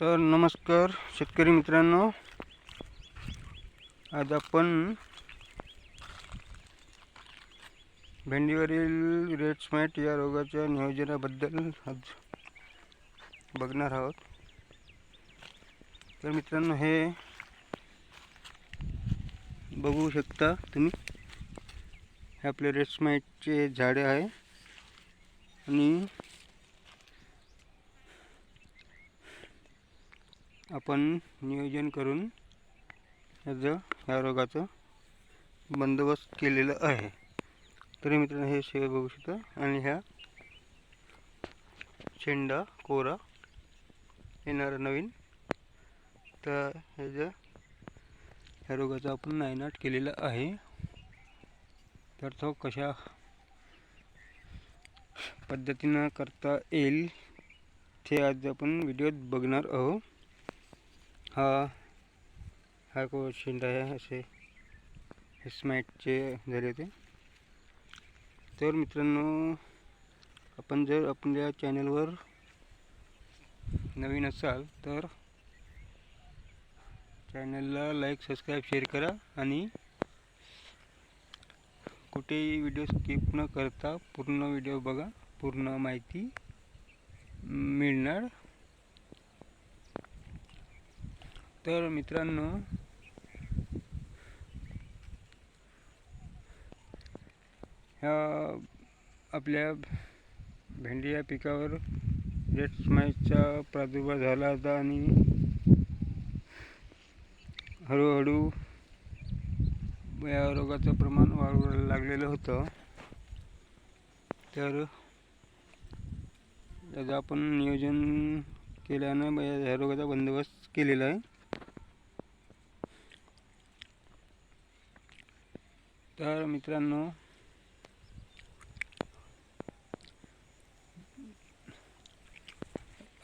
तर नमस्कार शेतकरी मित्रांनो. आज आपण भेंडीवरील रेड स्मॅट या रोगाच्या नियोजनाबद्दल आज बघणार आहोत. तर मित्रांनो हे बघू शकता तुम्ही. हे आपले रेड स्मॅटचे झाडे आहे. आणि आपण नियोजन करून याचं ह्या रोगाचं बंदोबस्त केलेलं आहे. तरी मित्रांनो हे शेळ बघू शकता. आणि ह्या शेंडा कोरा येणारं नवीन. तर ह्याचं ह्या रोगाचा आपण नायनाट केलेला आहे. तर तो कशा पद्धतीनं करता येईल ते आज आपण व्हिडिओत बघणार आहोत. हा. हा कोशिंड आहे असे स्मॅटचे झाले ते तर मित्रांनो आपण जर आपल्या चॅनलवर नवीन असाल तर चॅनलला लाईक सबस्क्राईब शेअर करा आणि कुठेही व्हिडिओ स्किप न करता पूर्ण व्हिडिओ बघा. पूर्ण माहिती मिळणार. तर मित्रांनो ह्या आपल्या भेंडी या पिकावर रेड प्रादुर्भाव झाला होता आणि हळूहळू या रोगाचं प्रमाण वाढू लागलेलं होतं. तर याचं आपण नियोजन केल्यानं या रोगाचा बंदोबस्त केलेला आहे. तर मित्रांनो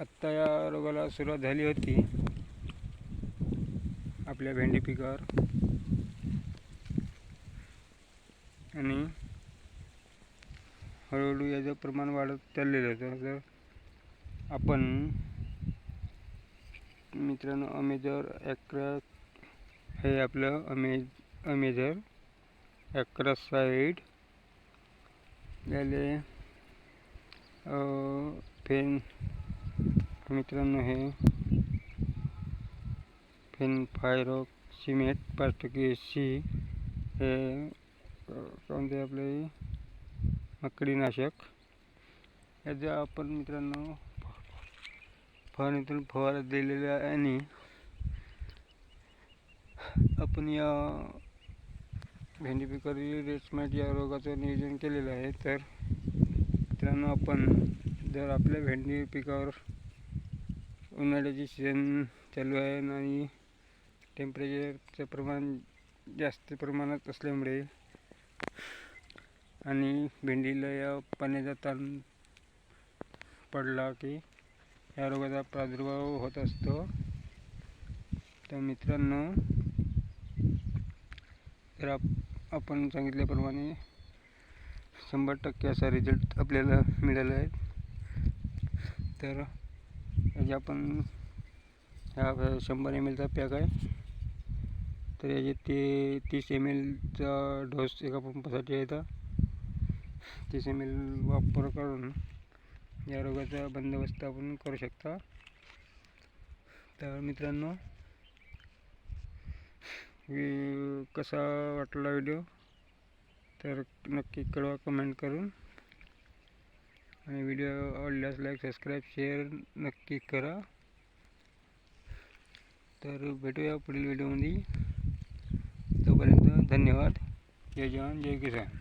आत्ता या रोगाला सुरुवात झाली होती. आपल्या भेंडी पिकावर. आणि हळूहळू याचं प्रमाण वाढत चाललेलं होतं तर आपण मित्रांनो अमेझर ॲक्रा हे आपलं अमेज अमेझर ॲक्रासाईड याले फेन. मित्रांनो हे फेन फायरो सिमेंट पाच टक्के सी हे कोणते आपले मकडीनाशक. याचा आपण मित्रांनो फवारणीतून फवारा दिलेला आहे आणि आपण या भेंडी पिकावरील रेसमाइट या रोगाचं नियोजन केलेलं आहे. तर मित्रांनो आपण जर आपल्या भेंडी पिकावर उन्हाळ्याची सीझन चालू आहे आणि टेम्परेचरचं प्रमाण जास्त प्रमाणात असल्यामुळे आणि भेंडीला या पाण्याचा ताण पडला की या रोगाचा प्रादुर्भाव होत असतो. तर मित्रांनो तर आप आपण सांगितल्याप्रमाणे शंभर टक्के असा रिझल्ट आपल्याला मिळाला आहे. तर याचे आपण ह्या शंभर एम एलचा पॅक आहे. तर याचे ते तीस एम एलचा डोस एका पंपासाठी येतं तीस एम एल वापर करून या रोगाचा बंदोबस्त आपण करू शकता. तर मित्रांनो कसा वाटला व्हिडिओ तर नक्की कळवा कमेंट करून. आणि व्हिडिओ आवडल्यास लाईक सबस्क्राईब शेअर नक्की करा. तर भेटूया पुढील व्हिडिओमध्ये तोपर्यंत धन्यवाद. जय जवान जय किसान.